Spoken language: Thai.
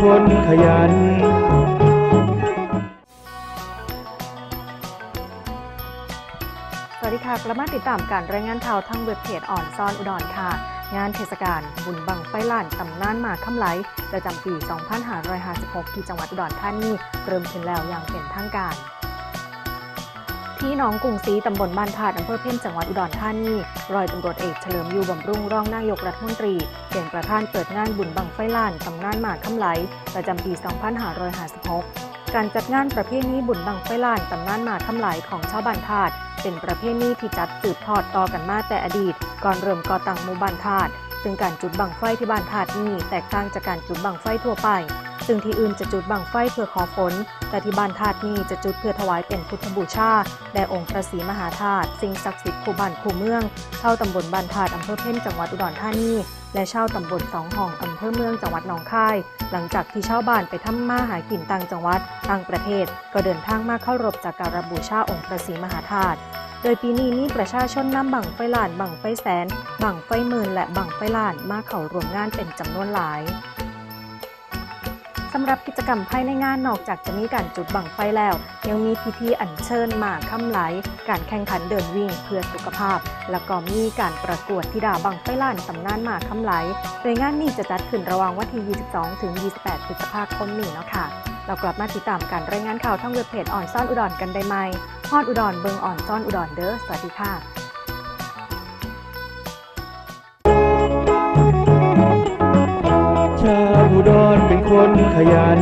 ขยัน สวัสดีค่ะ กลับมาติดตามการรายงานข่าวทางเว็บเพจอ่อนซ่อนอุดรค่ะ งานเทศกาลบุญบังไฟล้านตำนานหมากคำไหลประจำปี 2556 ที่จังหวัดอุดรธานีเริ่มขึ้นแล้วอย่างเป็นทางการ ที่หนองกรุงศรีตำบลบ้านธาตุอำเภอเพ่นจังหวัดอุดรธานี รอยตำรวจเอกเฉลิมยูบำรุงรองนายกรัฐมนตรีเป็นประธานเปิดงานบุญบังไฟล้านตำนานหมากคำไหล ประจำปี 2556 การจัดงานประเพณีบุญบังไฟล้านตำนานหมากคำไหลของชาวบ้านธาตุเป็นประเพณีที่จัดสืบทอดต่อกันมาแต่อดีต ก่อนเริ่มก่อตั้งหมู่บ้านธาตุซึ่งการจุดบังไฟที่บ้านธาตุนี้แตกต่างจากการจุดบังไฟทั่วไป ซึ่งที่อื่นจะจุดบังไฟเพื่อขอฝน แต่ที่บ้านธาตุนี้จะจุดเพื่อถวายเป็นพุทธบูชาแด่องค์พระศรีมหาธาตุสิ่งศักดิ์สิทธิ์คู่บ้านคู่เมืองเชาตำบลบ้านธาตุอำเภอเพ่นจังหวัดอุดรธานีและชาวตำบลสองห้องอำเภอเมืองจังหวัดหนองคาย หลังจากที่ชาวบ้านไปทำมาหากินต่างจังหวัดต่างประเทศ ก็เดินทางมาเข้ารบจากการบูชาองค์พระศรีมหาธาตุโดยปีนี้มีประชาชนนำบังไฟล้านบังไฟแสน บังไฟหมื่นและบังไฟล้านมาเข้าร่วมงานเป็นจำนวนหลายำหรับกิจกรรมภายในงานนอกจากจะมีการจุดบังไฟแล้ว ยังมีพิธีอัญเชิญหมากค่ำไหล การแข่งขันเดินวิ่งเพื่อสุขภาพ แล้วก็มีการประกวดธิดาบังไฟล้านตำนานหมากค่ำไหล โดยงานนี้จะจัดขึ้นระหว่างวันที่ 22 ถึง 28 พฤษภาคมนี้เนาะค่ะเรากลับมาติดตามการรายงานข่าวทั้งเว็บเพจอ่อนซ่อนอุดรกันได้ไหมฮอดอุดรเบิงอ่อนซ่อนอุดรเด้อสวัสดีค่ะ ขยัน